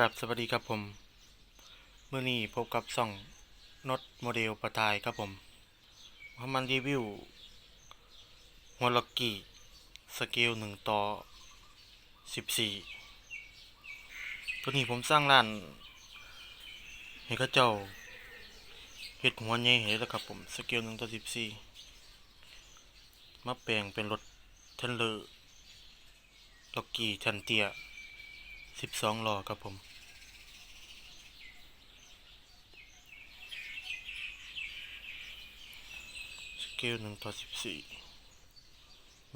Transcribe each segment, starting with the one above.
กับสวัสดีครับผมเมื่อนี้พบกับซ่องนดโมเดลประทายครับผมมามันรีวิวหัวล็อกกี้สเกลหนึ่งต่อสิบสี่ตัวนี้ผมสร้างร้านให้เข้าเจ้าเห็ดหัวใหญ่เห็แล้วครับผมสเกลหนึ่งต่อสิบสี่มาแปลงเป็นรถเทนเลอร์ล็อกกี้ทันเตีย สิบสองหลอครับผมสเกลหนึ่งต่อสิบสี่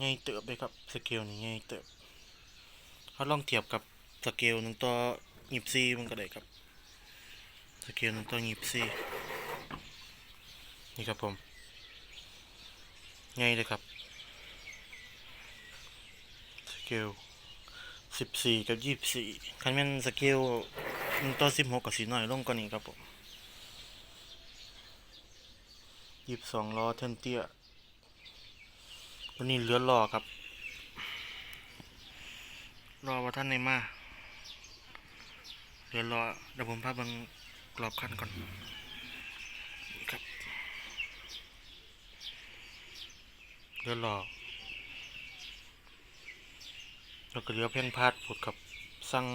ง่ายเติบเลยครับสเกลนี่ง่ายเติบเขาลองเทียบกับสเกลหนึ่งต่อยี่สี่มันก็ได้ครับสเกลหนึ่งต่อยี่สี่นี่ครับผมง่ายเลยครับสเกล สิบสี่กับยี่สิบสี่คันแม่นสเกลต่อสิบหกกับสีน้อยลงกว่านี้ครับผมยี่สิบสองล้อเทนเตียตัวนี้เหลือล้อครับรอว่าท่านในมาเหลือล้อเดี๋ยวผมพาบังกรอบคันก่อนครับเหลือล้อ แล้วก็เหลือเพียนพาดผุดกับสั่ง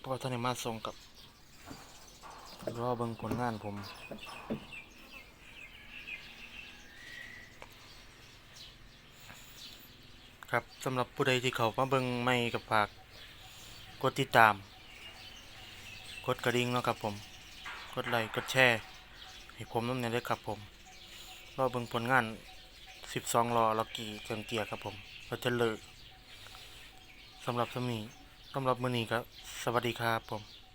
พระว่าท่านในมาส่งกับรอเบิ่งผลงานผมครับสำหรับผู้ใดที่เขามาเบิ่งไม่กับฝากกดติดตาม กดกระดิ่งเนาะครับผม กดไลค์กดแชร์ให้ผมน้ำเนี่ยด้วยครับผมรอเบิ่งผลงาน 12ล้อล็อกกี้เครื่องเกียร์ครับผมก็จะเลิก สำหรับสมีสำหรับมือนี้ครับสวัสดีครับผม